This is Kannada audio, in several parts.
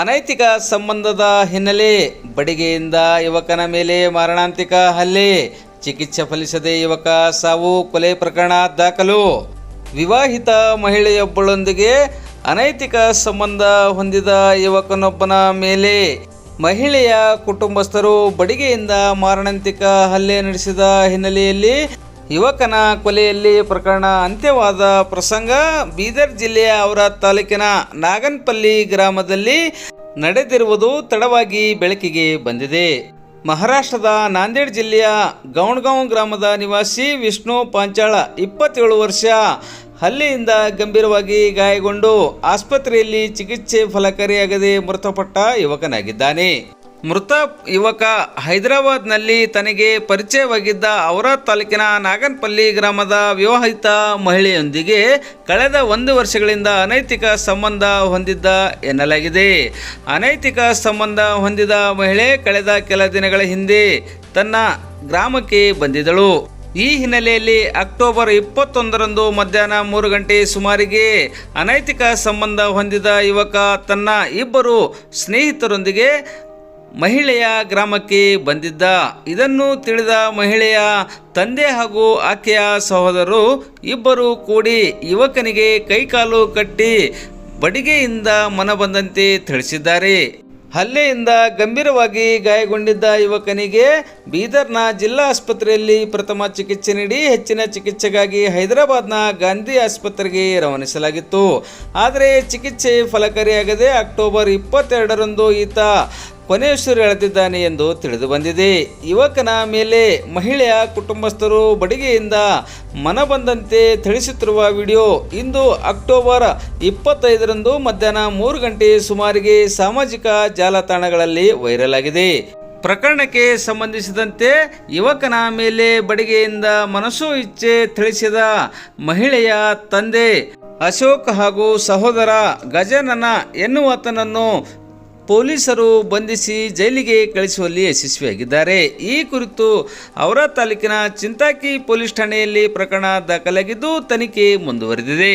ಅನೈತಿಕ ಸಂಬಂಧದ ಹಿನ್ನೆಲೆ ಬಡಿಗೆಯಿಂದ ಯುವಕನ ಮೇಲೆ ಮಾರಣಾಂತಿಕ ಹಲ್ಲೆ. ಚಿಕಿತ್ಸೆ ಫಲಿಸದೆ ಯುವಕ ಸಾವು ಕೊಲೆ ಪ್ರಕರಣ ದಾಖಲು. ವಿವಾಹಿತ ಮಹಿಳೆಯೊಬ್ಬಳೊಂದಿಗೆ ಅನೈತಿಕ ಸಂಬಂಧ ಹೊಂದಿದ ಯುವಕನೊಬ್ಬನ ಮೇಲೆ ಮಹಿಳೆಯ ಕುಟುಂಬಸ್ಥರು ಬಡಿಗೆಯಿಂದ ಮಾರಣಾಂತಿಕ ಹಲ್ಲೆ ನಡೆಸಿದ ಹಿನ್ನೆಲೆಯಲ್ಲಿ ಯುವಕನ ಕೊಲೆಯಲ್ಲಿ ಪ್ರಕರಣ ಅಂತ್ಯವಾದ ಪ್ರಸಂಗ ಬೀದರ್ ಜಿಲ್ಲೆಯ ಅವರ ತಾಲೂಕಿನ ನಾಗನ್ಪಲ್ಲಿ ಗ್ರಾಮದಲ್ಲಿ ನಡೆದಿರುವುದು ತಡವಾಗಿ ಬೆಳಕಿಗೆ ಬಂದಿದೆ. ಮಹಾರಾಷ್ಟ್ರದ ನಾಂದೇಡ್ ಜಿಲ್ಲೆಯ ಗೌಣ್ಗಾಂವ್ ಗ್ರಾಮದ ನಿವಾಸಿ ವಿಷ್ಣು ಪಾಂಚಾಳ ಇಪ್ಪತ್ತೇಳು ವರ್ಷ ಹಲ್ಲೆಯಿಂದ ಗಂಭೀರವಾಗಿ ಗಾಯಗೊಂಡು ಆಸ್ಪತ್ರೆಯಲ್ಲಿ ಚಿಕಿತ್ಸೆ ಫಲಕಾರಿಯಾಗದೆ ಮೃತಪಟ್ಟ ಯುವಕನಾಗಿದ್ದಾನೆ. ಮೃತ ಯುವಕ ಹೈದರಾಬಾದ್ನಲ್ಲಿ ತನಗೆ ಪರಿಚಯವಾಗಿದ್ದ ಔರಾದ್ ತಾಲೂಕಿನ ನಾಗನ್ಪಲ್ಲಿ ಗ್ರಾಮದ ವಿವಾಹಿತ ಮಹಿಳೆಯೊಂದಿಗೆ ಕಳೆದ ಒಂದು ವರ್ಷಗಳಿಂದ ಅನೈತಿಕ ಸಂಬಂಧ ಹೊಂದಿದ್ದ ಎನ್ನಲಾಗಿದೆ. ಅನೈತಿಕ ಸಂಬಂಧ ಹೊಂದಿದ ಮಹಿಳೆ ಕಳೆದ ಕೆಲ ದಿನಗಳ ಹಿಂದೆ ತನ್ನ ಗ್ರಾಮಕ್ಕೆ ಬಂದಿದ್ದಳು. ಈ ಹಿನ್ನೆಲೆಯಲ್ಲಿ ಅಕ್ಟೋಬರ್ ಇಪ್ಪತ್ತೊಂದರಂದು ಮಧ್ಯಾಹ್ನ ಮೂರು ಗಂಟೆ ಸುಮಾರಿಗೆ ಅನೈತಿಕ ಸಂಬಂಧ ಹೊಂದಿದ ಯುವಕ ತನ್ನ ಇಬ್ಬರು ಸ್ನೇಹಿತರೊಂದಿಗೆ ಮಹಿಳೆಯ ಗ್ರಾಮಕ್ಕೆ ಬಂದಿದ್ದ. ಇದನ್ನು ತಿಳಿದ ಮಹಿಳೆಯ ತಂದೆ ಹಾಗೂ ಆಕೆಯ ಸಹೋದರರು ಇಬ್ಬರು ಕೂಡಿ ಯುವಕನಿಗೆ ಕೈಕಾಲು ಕಟ್ಟಿ ಬಡಿಗೆಯಿಂದ ಮನಬಂದಂತೆ ತಿಳಿಸಿದ್ದಾರೆ ಹಲ್ಲೆಯಿಂದ ಗಂಭೀರವಾಗಿ ಗಾಯಗೊಂಡಿದ್ದ ಯುವಕನಿಗೆ ಬೀದರ್ನ ಜಿಲ್ಲಾ ಆಸ್ಪತ್ರೆಯಲ್ಲಿ ಪ್ರಥಮ ಚಿಕಿತ್ಸೆ ನೀಡಿ ಹೆಚ್ಚಿನ ಚಿಕಿತ್ಸೆಗಾಗಿ ಹೈದರಾಬಾದ್ನ ಗಾಂಧಿ ಆಸ್ಪತ್ರೆಗೆ ರವಾನಿಸಲಾಗಿತ್ತು. ಆದರೆ ಚಿಕಿತ್ಸೆ ಫಲಕಾರಿಯಾಗದೆ ಅಕ್ಟೋಬರ್ ಇಪ್ಪತ್ತೆರಡರಂದು ಈತ ಕೊನೆಯುಸಿರೆಳೆದಿದ್ದಾನೆ ಎಂದು ತಿಳಿದು ಬಂದಿದೆ. ಯುವಕನ ಮೇಲೆ ಮಹಿಳೆಯ ಕುಟುಂಬಸ್ಥರು ಬಡಿಗೆಯಿಂದ ಮನಬಂದಂತೆ ಥಳಿಸುತ್ತಿರುವ ವಿಡಿಯೋ ಇಂದು ಅಕ್ಟೋಬರ್ ಇಪ್ಪತ್ತೈದರಂದು ಮಧ್ಯಾಹ್ನ ಮೂರು ಗಂಟೆ ಸುಮಾರಿಗೆ ಸಾಮಾಜಿಕ ಜಾಲತಾಣಗಳಲ್ಲಿ ವೈರಲ್ ಆಗಿದೆ. ಪ್ರಕರಣಕ್ಕೆ ಸಂಬಂಧಿಸಿದಂತೆ ಯುವಕನ ಮೇಲೆ ಬಡಿಗೆಯಿಂದ ಮನಸ್ಸು ಇಚ್ಛೆ ತಿಳಿಸಿದ ಮಹಿಳೆಯ ತಂದೆ ಅಶೋಕ್ ಹಾಗೂ ಸಹೋದರ ಗಜನನ ಎನ್ನುವಾತನನ್ನು ಪೊಲೀಸರು ಬಂಧಿಸಿ ಜೈಲಿಗೆ ಕಳಿಸುವಲ್ಲಿ ಯಶಸ್ವಿಯಾಗಿದ್ದಾರೆ. ಈ ಕುರಿತು ಅವರ ತಾಲೂಕಿನ ಚಿಂತಾಕಿ ಪೊಲೀಸ್ ಠಾಣೆಯಲ್ಲಿ ಪ್ರಕರಣ ದಾಖಲಾಗಿದ್ದು ತನಿಖೆ ಮುಂದುವರೆದಿದೆ.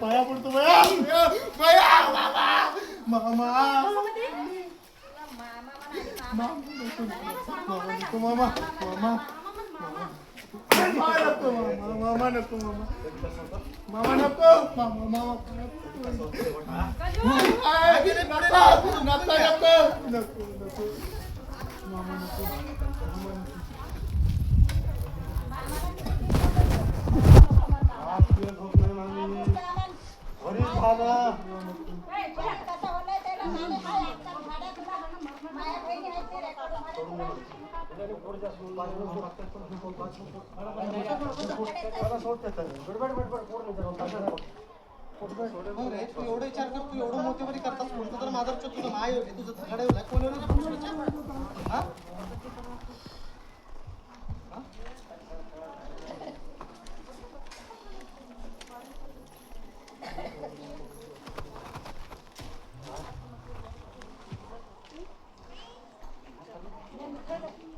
पाया पडतो मामा मामा मामा तुझं नसं कट करतो का पाया पडतो बया बया मामा मामा मामा नको मामा मामा मामा नको मामा मामा नको मामा मामा नको मामा मामा नको नको नको नको मामा नको तू एवढं विचार कर तू एवढं मोठे करतास म्हणतो तर माझा तुझं नाही होते तुझं झगडा होता Come on.